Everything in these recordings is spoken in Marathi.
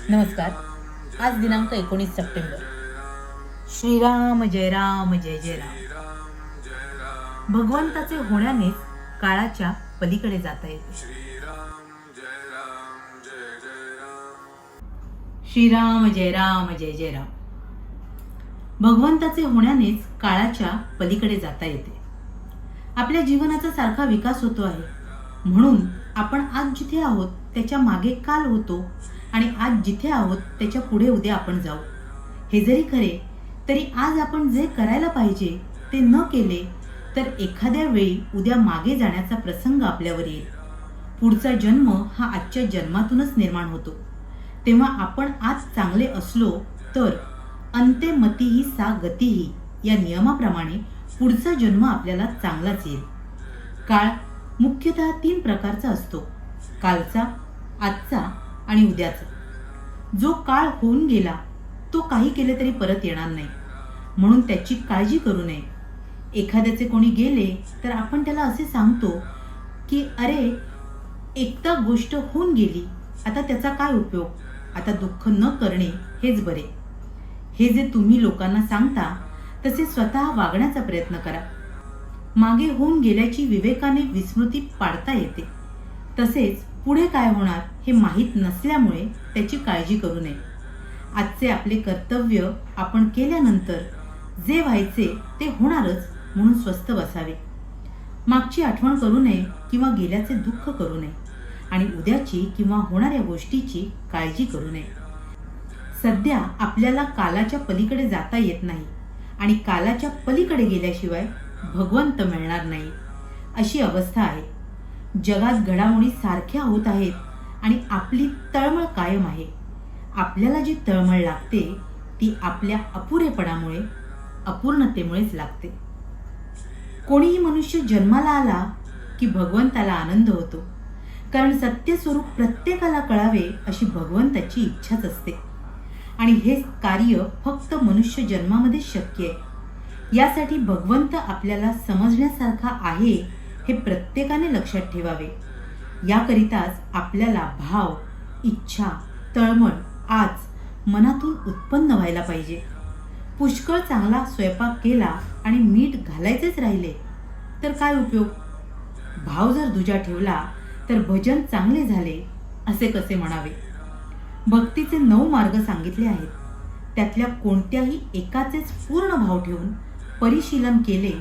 नमस्कार. आज दिनांक एकोणीस सप्टेंबर. श्रीराम जय राम जय जय राम. भगवंताचे होण्याने काळाच्या पलीकडे जाता येते. श्रीराम जय राम जय जय राम. भगवंताचे होण्यानेच काळाच्या पलीकडे जाता येते. आपल्या जीवनाचा सारखा विकास होतो आहे. म्हणून आपण आज जिथे आहोत त्याच्यामागे काल होतो आणि आज जिथे आहोत त्याच्या पुढे उद्या आपण जाऊ. हे जरी खरे तरी आज आपण जे करायला पाहिजे ते न केले तर एखाद्या वेळी उद्या मागे जाण्याचा प्रसंग आपल्यावर येईल. पुढचा जन्म हा आजच्या जन्मातूनच निर्माण होतो. तेव्हा आपण आज चांगले असलो तर अंते मतीही सा गतीही या नियमाप्रमाणे पुढचा जन्म आपल्याला चांगलाच येईल. काळ मुख्यतः तीन प्रकारचा असतो. कालचा आजचा आणि उद्याचं. जो काळ होऊन गेला तो काही केले तरी परत येणार नाही. म्हणून त्याची काळजी करू नये. एखाद्याचे कोणी गेले तर आपण त्याला असे सांगतो की अरे एकदा गोष्ट होऊन गेली आता त्याचा काय उपयोग? आता दुःख न करणे हेच बरे. हे जे तुम्ही लोकांना सांगता तसे स्वतः वागण्याचा प्रयत्न करा. मागे होऊन गेल्याची विवेकाने विस्मृती पाडता येते. तसेच पुढे काय होणार हे माहीत नसल्यामुळे त्याची काळजी करू नये. आजचे आपले कर्तव्य आपण केल्यानंतर जे व्हायचे ते होणारच म्हणून स्वस्थ बसावे. मागची आठवण करू नये किंवा गेल्याचे दुःख करू नये आणि उद्याची किंवा होणाऱ्या गोष्टीची काळजी करू नये. सध्या आपल्याला कालाच्या पलीकडे जाता येत नाही आणि कालाच्या पलीकडे गेल्याशिवाय भगवंत मिळणार नाही अशी अवस्था आहे. जगात घडामोडी सारख्या होत आहेत आणि आपली तळमळ कायम आहे. आपल्याला जी तळमळ लागते ती आपल्या अपुरेपणामुळे अपूर्णतेमुळेच लागते. कोणीही मनुष्य जन्माला आला की भगवंताला आनंद होतो. कारण सत्य स्वरूप प्रत्येकाला कळावे अशी भगवंताची इच्छाच असते. आणि हे कार्य फक्त मनुष्य जन्मामध्ये शक्य आहे. यासाठी भगवंत आपल्याला समजण्यासारखा आहे हे प्रत्येकाने लक्षात ठेवावे. याकरिताच आपल्याला भाव इच्छा तळमळ आज मनातून उत्पन्न व्हायला पाहिजे. पुष्कळ चांगला स्वयंपाक केला आणि मीठ घालायचेच राहिले तर काय उपयोग? भाव जर दुजा ठेवला तर भजन चांगले झाले असे कसे म्हणावे? भक्तीचे नऊ मार्ग सांगितले आहेत. त्यातल्या कोणत्याही एकाचेच पूर्ण भाव ठेवून परिशीलन केले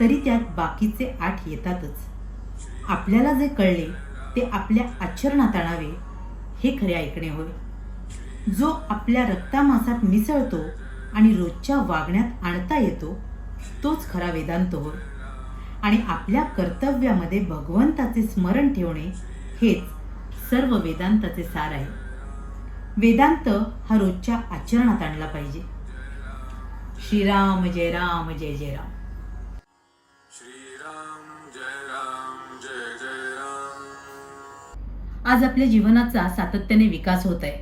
तरी त्यात बाकीचे आठ येतातच. आपल्याला जे कळले ते आपल्या आचरणात आणावे हे खरे ऐकणे होय. जो आपल्या रक्तामासात मिसळतो आणि रोजच्या वागण्यात आणता येतो तोच खरा वेदांत होय. आणि आपल्या कर्तव्यामध्ये भगवंताचे स्मरण ठेवणे हेच सर्व वेदांताचे सार आहे. वेदांत हा रोजच्या आचरणात आणला पाहिजे. श्रीराम जय राम जय जय राम. आज आपल्या जीवनाचा सातत्याने विकास होत आहे.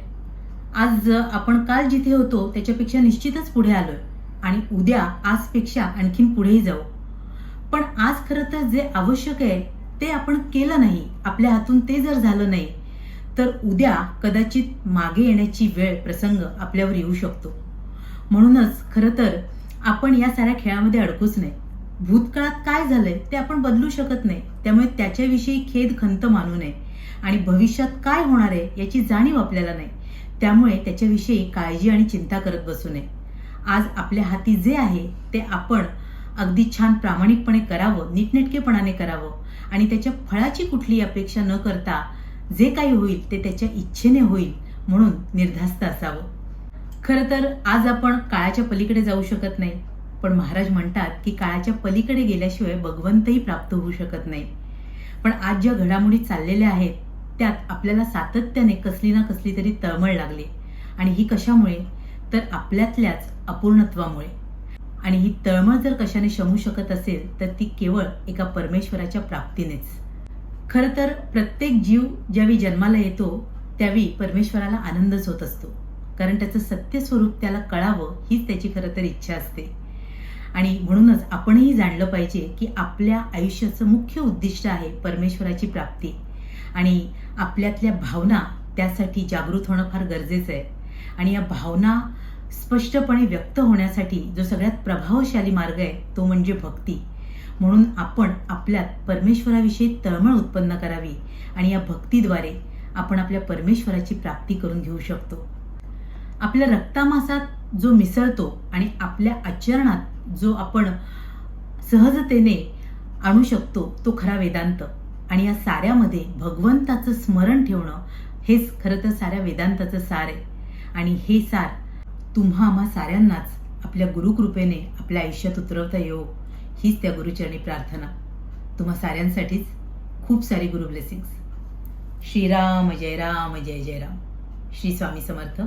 आज आपण काल जिथे होतो त्याच्यापेक्षा निश्चितच पुढे आलोय आणि उद्या आजपेक्षा आणखीन पुढेही जाऊ. पण आज खरं तर जे आवश्यक आहे ते आपण केलं नाही आपल्या हातून ते जर झालं नाही तर उद्या कदाचित मागे येण्याची वेळ प्रसंग आपल्यावर येऊ शकतो. म्हणूनच खरं तर आपण या साऱ्या खेळामध्ये अडकूच नाही. भूतकाळात काय झालंय ते आपण बदलू शकत नाही. त्यामुळे त्याच्याविषयी खेद खंत मानू नये. आणि भविष्यात काय होणार आहे याची जाणीव आपल्याला नाही. त्यामुळे त्याच्याविषयी काळजी आणि चिंता करत बसू नये. आज आपल्या हाती जे आहे ते आपण अगदी छान प्रामाणिकपणे करावं नीटनेटकेपणाने करावं. आणि त्याच्या फळाची कुठली अपेक्षा न करता जे काही होईल ते त्याच्या इच्छेने होईल म्हणून निर्धास्त असावं. खरं तर आज आपण काळाच्या पलीकडे जाऊ शकत नाही. पण महाराज म्हणतात की काळाच्या पलीकडे गेल्याशिवाय भगवंतही प्राप्त होऊ शकत नाही. पण आज ज्या घडामोडी चाललेल्या आहेत त्यात आपल्याला सातत्याने कसली ना कसली तरी तळमळ लागली. आणि ही कशामुळे? तर आपल्यातल्याच अपूर्णत्वामुळे. आणि ही तळमळ जर कशाने शमू शकत असेल तर ती केवळ एका परमेश्वराच्या प्राप्तीनेच. खरं तर प्रत्येक जीव ज्यावेळी जन्माला येतो त्यावेळी परमेश्वराला आनंदच होत असतो. कारण त्याचं सत्य स्वरूप त्याला कळावं हीच त्याची खरं तर इच्छा असते. आणि म्हणूनच आपणही जाणलं पाहिजे की आपल्या आयुष्याचं मुख्य उद्दिष्ट आहे परमेश्वराची प्राप्ती. आणि आपल्यातल्या भावना त्यासाठी जागृत होणं फार गरजेचं आहे. आणि या भावना स्पष्टपणे व्यक्त होण्यासाठी जो सगळ्यात प्रभावशाली मार्ग आहे तो म्हणजे भक्ती. म्हणून आपण आपल्यात परमेश्वराविषयी तळमळ उत्पन्न करावी आणि या भक्तीद्वारे आपण आपल्या परमेश्वराची प्राप्ती करून घेऊ शकतो. आपल्या रक्तामासात जो मिसळतो आणि आपल्या आचरणात जो आपण सहजतेने आणू शकतो तो खरा वेदांत. आणि या साऱ्यामध्ये भगवंताचं स्मरण ठेवणं हेच खरं तर साऱ्या वेदांताचं सार आहे. आणि हे सार तुम्हा आम्हा साऱ्यांनाच आपल्या गुरुकृपेने आपल्या आयुष्यात उतरवता येऊ हीच त्या गुरुचरणी प्रार्थना. तुम्हा साऱ्यांसाठीच खूप सारी गुरु ब्लेसिंग्स. श्रीराम जय राम जय जय राम. श्री स्वामी समर्थ.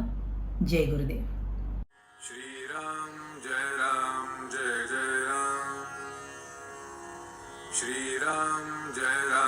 जय गुरुदेव. श्री श्रीराम जय राम